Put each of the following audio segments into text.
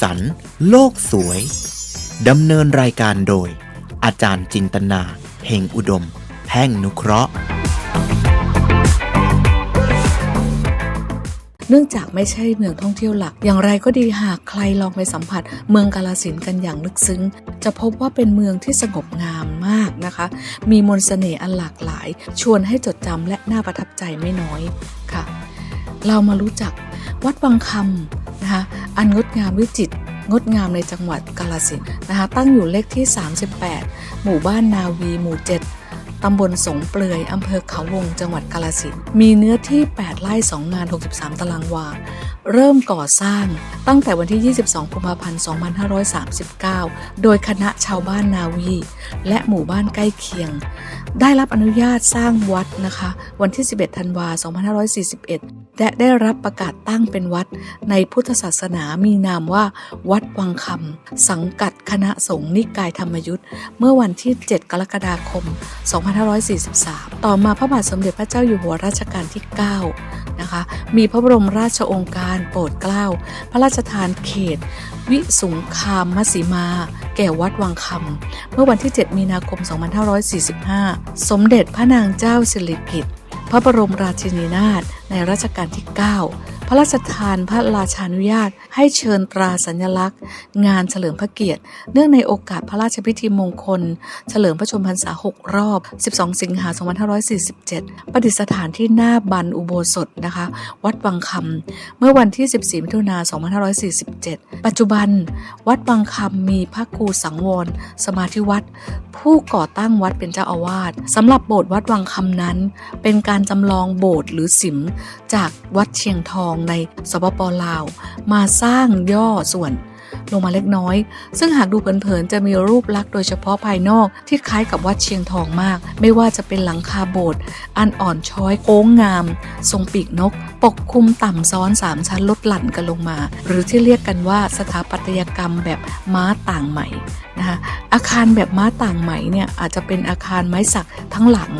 สัน โลกสวย ดำเนินรายการโดย อาจารย์จินตนาเพ่งอุดมแพ่งนุเคราะห์ เนื่องจากไม่ใช่เมืองท่องเที่ยวหลัก อย่างไรก็ดีหากใครลองไปสัมผัส เมืองกาลสินกันอย่างลึกซึ้ง จะพบว่าเป็นเมืองที่สงบงามมากนะคะ มีมนต์เสน่ห์อันหลากหลาย ชวนให้จดจำและน่าประทับใจไม่น้อยค่ะ เรามารู้จักวัดวังคำนะคะ อันงดงามวิจิตรงดงามในจังหวัดกาลสินนะคะตั้งอยู่เลขที่ 38 หมู่บ้านนาวีหมู่ 7 ตำบลสงเปลือยอำเภอเขาวงจังหวัดกาลสินมีเนื้อที่ 8 ไร่ 2 งาน 63 ตารางวา เริ่มก่อสร้างตั้งแต่วันที่ 22 กุมภาพันธ์ 2539 โดยคณะชาวบ้านนาวี และหมู่บ้านใกล้เคียง ได้รับอนุญาตสร้างวัดนะคะ วันที่ 11 ธันวา 2541 และได้รับประกาศตั้งเป็นวัดในพุทธศาสนามีนามว่า วัดวังคำสังกัดคณะสงฆ์นิกายธรรมยุทธ์เมื่อวันที่ 7 กรกฎาคม 2543 ต่อมาพระบาทสมเด็จพระเจ้าอยู่หัวรัชกาลที่ 9 นะคะ มีพระบรมราชองค์การโปรดเกล้า พระราชทานเขต วิสุงคามมสีมา แก่วัดวังคำเมื่อวันที่ 7 มีนาคม 2545 สมเด็จพระนางเจ้าสิริกิติ์ พระบรมราชินีนาถในรัชกาลที่ 9 พระราชทานพระราชานุญาต ให้เชิญตราสัญลักษณ์ งานเฉลิมพระเกียรติ เนื่องในโอกาสพระราชพิธีมงคล เฉลิมพระชนมพรรษา 6 รอบ 12 สิงหา 2547 ประดิษฐานที่หน้าบันอุโบสถนะคะ วัดวังคำเมื่อวันที่ 14 มิถุนา 2547 ปัจจุบัน วัดวังคำมีพระครูสังวร สมาธิวัด ผู้ก่อตั้งวัดเป็นเจ้าอาวาสสำหรับโบสถ์วัดวังคำนั้น เป็นการจำลองโบสถ์หรือสิมจากวัดเชียงทองในสปปลาว มาสร้างย่อส่วนลงมาเล็กน้อย ซึ่งหากดูเผินๆ จะมีรูปลักษณ์โดยเฉพาะภายนอกที่คล้ายกับวัดเชียงทองมาก ไม่ว่าจะเป็นหลังคาโบสถ์อันอ่อนช้อยโค้งงาม ทรงปีกนก ปกคลุมต่ำซ้อนสามชั้นลดหลั่นกันลงมา หรือที่เรียกกันว่าสถาปัตยกรรมแบบม้าต่างใหม่ นะคะอาคารแบบม้าต่างใหมเนี่ยอาจจะเป็นอาคารไม้สักทั้งหลัง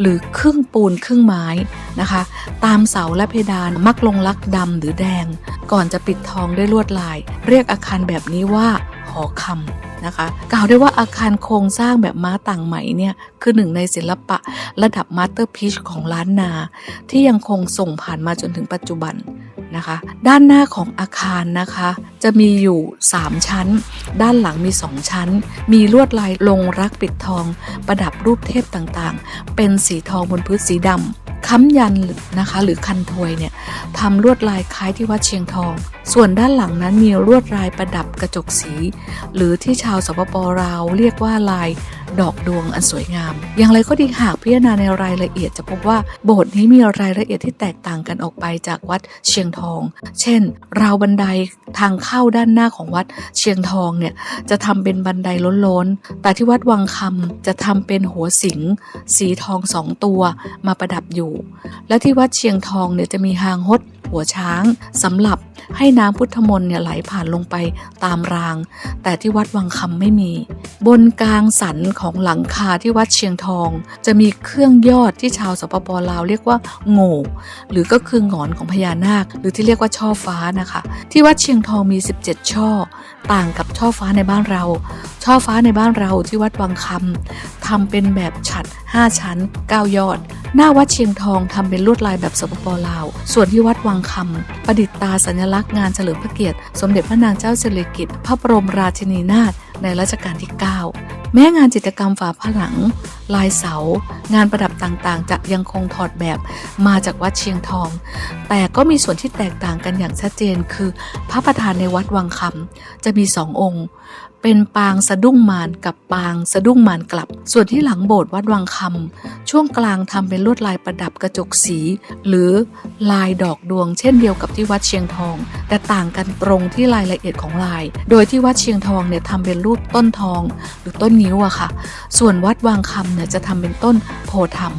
หรือครึ่งปูนครึ่งไม้นะคะ ตามเสาและเพดานมักลงลักดำหรือแดง ก่อนจะปิดทองด้วยลวดลาย เรียกอาคารแบบนี้ว่าหอคำนะคะ กล่าวได้ว่าอาคารโครงสร้างแบบม้าต่างไหมเนี่ยคือหนึ่งในศิลปะระดับมาสเตอร์พีชของล้านนา ที่ยังคงส่งผ่านมาจนถึงปัจจุบัน นะคะ ด้านหน้าของอาคารนะคะ จะมีอยู่ 3 ชั้น ด้านหลังมี 2 ชั้น มีลวดลายลงรักปิดทอง ประดับรูปเทพต่างๆ เป็นสีทองบนพื้นสีดำค้ำยันนะคะหรือคันถวยเนี่ยทำลวดลายคล้ายที่วัดเชียงทอง ส่วนด้านหลังนั้นมีลวดลายประดับกระจกสี หรือที่ชาวสปปลาวเรียกว่าลายดอกดวงอันสวยงาม อย่างไรก็ดีหากพิจารณาในรายละเอียดจะพบว่าโบสถ์นี้มีรายละเอียดที่แตกต่างกันออกไปจากวัดเชียงทอง เช่น ราวบันไดทางเข้าด้านหน้าของวัดเชียงทองเนี่ยจะทำเป็นบันไดล้นๆ แต่ที่วัดวังคำจะทำเป็นหัวสิง สีทองสองตัวมาประดับอยู่ และที่วัดเชียงทองเนี่ยจะมีหางฮดหัวช้างสำหรับให้น้ำพุทธมนต์เนี่ยไหลผ่านลงไปตามราง แต่ที่วัดวังคำไม่มี บนกลางสันของหลังคาที่วัดเชียงทอง จะมีเครื่องยอดที่ชาวสปปลาวเรียกว่าโง่หรือก็คือหงอนของพญานาค หรือที่เรียกว่าช่อฟ้านะคะ ที่วัดเชียงทองมี 17 ช่อ ต่างกับช่อฟ้าในบ้านเรา ช่อฟ้าในบ้านเราที่วัดวังคำทำเป็นแบบฉัด 5 ชั้น 9 ยอด หน้าวัดเชียงทองทำเป็นลวดลายแบบสปปลาว ส่วนที่วัดวังคำประดิษฐ์ตาสัญลักษณ์งานเฉลิมพระเกียรติ สมเด็จพระนางเจ้าสิริกิติ์พระบรมราชินีนาถในรัชกาลที่ 9 แม้งานจิตรกรรมฝาผนัง ลายเสา งานประดับต่างๆ จะยังคงถอดแบบมาจากวัดเชียงทอง แต่ก็มีส่วนที่แตกต่างกันอย่างชัดเจนคือ พระประธานในวัดวังคำจะมีสององค์เป็นปางสะดุ้งมารกับปางสะดุ้งมารกลับ ส่วนที่หลังโบสถ์วัดวังคำช่วงกลางทำเป็นลวดลายประดับกระจกสี หรือลายดอกดวง เช่นเดียวกับที่วัดเชียงทอง แต่ต่างกันตรงที่รายละเอียดของลาย โดยที่วัดเชียงทองเนี่ยทำเป็นรูปต้นทอง หรือต้นนิ้วอะค่ะ ส่วนวัดวังคำเนี่ยจะทำเป็นต้นโพธิ์ธรรม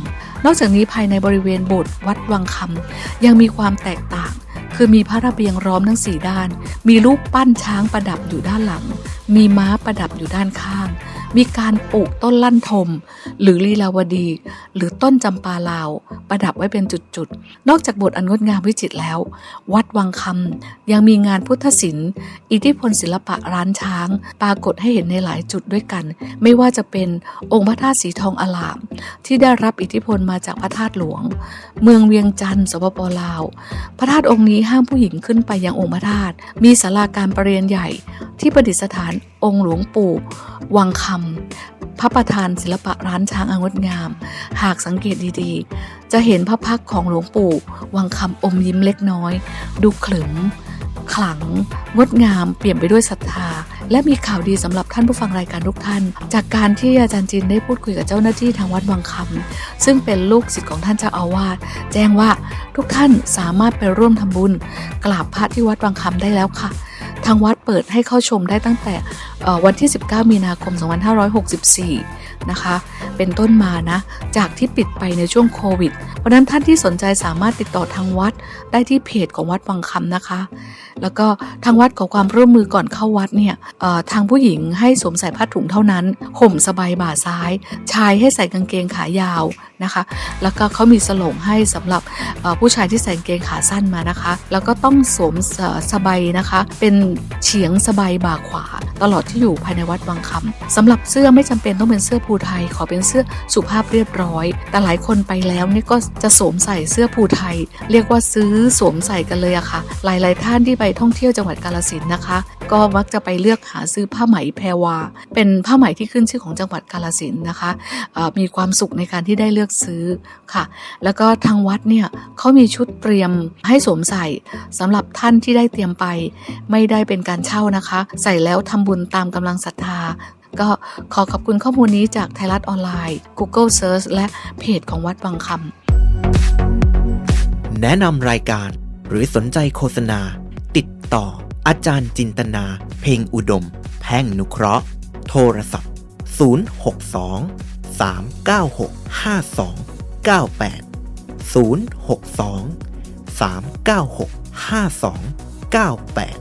นอกจากนี้ภายในบริเวณโบสถ์วัดวังคำยังมีความแตกต่าง คือมีพระระเบียงร้อมทั้งสี่ด้าน มีรูปปั้นช้างประดับอยู่ด้านหลัง มีม้าประดับอยู่ด้านข้าง มีการปลูกต้นลั่นทม หรือลีลาวดี หรือต้นจำปาลาว ประดับไว้เป็นจุดๆ นอกจากบสถ์อันงดงามวิจิตรแล้ว วัดวังคำยังมีงานพุทธศิลป์ อิทธิพลศิลปะร้านช้าง ปรากฏให้เห็นในหลายจุดด้วยกัน ไม่ว่าจะเป็นองค์พระธาตุสีทองอลาม ที่ได้รับอิทธิพลมาจากพระธาตุหลวง เมืองเวียงจันทร์สปปลาว พระธาตุองค์นี้ห้ามผู้หญิงขึ้นไปยังองค์พระธาตุมีศาลาการประเรียนใหญ่ที่ประดิษฐานองค์หลวงปู่ วังคำพระประธานศิลปะร้านช้างอันงดงาม หากสังเกตดีๆ จะเห็นพระพักของหลวงปู่ วังคำอมยิ้มเล็กน้อย ดูขลึมขลัง งดงาม เปลี่ยนไปด้วยศรัทธา และมีข่าวดีสำหรับท่านผู้ฟังรายการทุกท่าน จากการที่อาจารย์จินได้พูดคุยกับเจ้าหน้าที่ทางวัดวังคำซึ่งเป็นลูกศิษย์ของท่านเจ้าอาวาสแจ้งว่าทุกท่านสามารถไปร่วมทำบุญกราบพระที่วัดวังคำได้แล้วค่ะางวัดเปิดให้เข้าชมได้ตั้งแต่วันที่ 19 มีนาคม 2564 นะคะ เป็นต้นมานะ จากที่ปิดไปในช่วงโควิด เพราะนั้นท่านที่สนใจสามารถติดต่อทางวัดได้ที่เพจของวัดวังคำนะคะ แล้วก็ทางวัดขอความร่วมมือก่อนเข้าวัดเนี่ยทางผู้หญิงให้สวมใส่ผ้าถุงเท่านั้น ห่มสบายบ่าซ้าย ชายให้ใส่กางเกงขายาวนะคะ แล้วก็เขามีสลงให้สำหรับผู้ชายที่ใส่กางเกงขาสั้นมานะคะ แล้วก็ต้องสวมสบายนะคะ เป็นเฉียงสบายบ่าขวา ตลอดที่อยู่ภายในวัดวังคำสำหรับเสื้อไม่จำเป็นต้องเป็นเสื้อภูไทยขอเป็นเสื้อสุภาพเรียบร้อย แต่หลายคนไปแล้วนี่ก็จะสวมใส่เสื้อภูไทย เรียกว่าซื้อสวมใส่กันเลยอะค่ะ หลาย ๆ ท่านที่ไปท่องเที่ยวจังหวัดกาลสินนะคะ ก็มักจะไปเลือกหาซื้อผ้าไหมแพรวา เป็นผ้าไหมที่ขึ้นชื่อของจังหวัดกาลสินนะคะมีความสุขในการที่ได้เลือกซื้อค่ะ แล้วก็ทางวัดเนี่ยเขามีชุดเตรียมให้สวมใส่สำหรับท่านที่ได้เตรียมไป ไม่ได้เป็นการเช่านะคะ ใส่แล้วทำบุญตามกำลังศรัทธา ก็ขอขอบคุณข้อมูลนี้จากไทยรัฐออนไลน์ Google Search และเพจของวัดวังคำแนะนำรายการหรือสนใจโฆษณา ติดต่ออาจารย์จินตนา เพ่งอุดม แพ่งนุเคราะห์ โทรศัพท์ 062 396 5298 062 396 5298